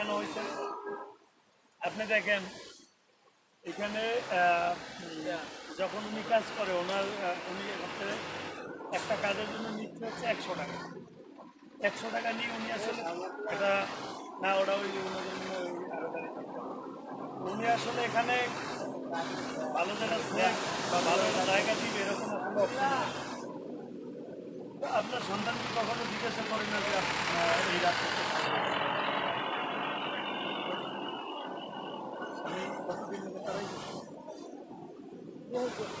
কেন হয়েছে? আপনি দেখেন, এখানে যখন উনি কাজ করে, ওনার উনি একটা কাজের জন্য নিচ্ছে হচ্ছে একশো টাকা। একশো টাকা নিয়ে উনি আসলে এটা না, ওটা ওই। উনি আসলে এখানে ভালো জায়গা স্ন্যাক বা ভালো জায়গা দিবে এরকম আপনার সন্তানকে কখনো জিজ্ঞাসা করেন না যে এই রাত অনেক বছর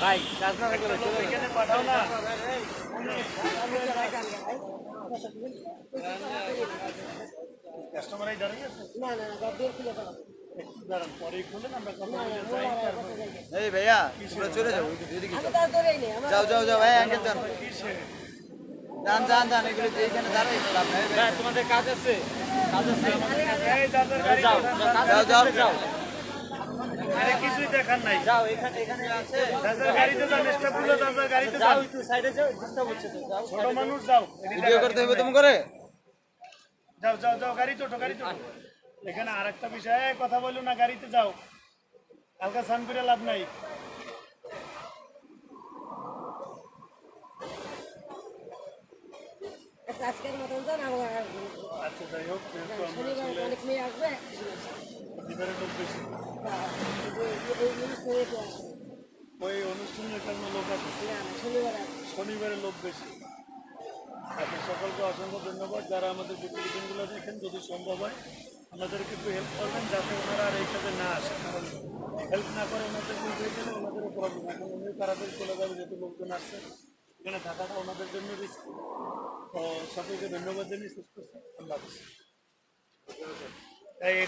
ভাই কাজ না একটা লোক ওইখানে পাঠাও না। কাস্টমার এই দাঁড়িয়ে আছে? না খুলে দাও। এই ভাইয়া তোমরা চলে আমার যাও যাও যাও ভাই আঙ্কেল যান যান যান যান এগুলো এইখানে দাঁড়াই তোমাদের কাজ আছে? কাজ আছে? এই দাদার গাড়ি যাও যাও। যাও। কিছুই দেখার নাই। যাও এখানে এখানে আছে। দাদার গাড়িতে যান স্টাফগুলো দাদার গাড়িতে যাও যাও একটু সাইডে যাও ডিস্টার্ব হচ্ছে তো যাও ছোট মানুষ যাও। ভিডিও করতে হবে তুমি করে? যাও যাও যাও গাড়ি চোটো গাড়ি চোটো এখানে আর বিষয়ে কথা বলল না গাড়িতে যাও। হালকা স্নান করে লাভ নাই। আচ্ছা, আজকের মতন যান আমার আচ্ছা যাই হোক অনেক মেয়ে আসবে শনিবারের লোক বেশি হ্যাঁ, এই- এই- এই জিনিস নিয়ে তো আসবে। ওই অনুষ্ঠানের কারণে লোক আছে। শনিবারের লোক বেশি। আপনার সকলকে অসংখ্য ধন্যবাদ। যারা আমাদের প্রতিবেদনগুলো দেখেন যদি সম্ভব হয় আমাদেরকে একটু হেল্প করবেন যাতে ওনারা আর এই কাজে না আসে। কারণ হেল্প না করে ওনাদেরকে উঠিয়ে দিলে ওনাদেরও প্রবলেম এখন উনি তাড়াতাড়ি চলে যাবে যেহেতু লোকজন আসছে এখানে থাকাটা ওনাদের জন্য রিস্ক তো সকলকে ধন্যবাদ জানিয়ে শেষ করছি। আল্লাহ হাফিজ। এই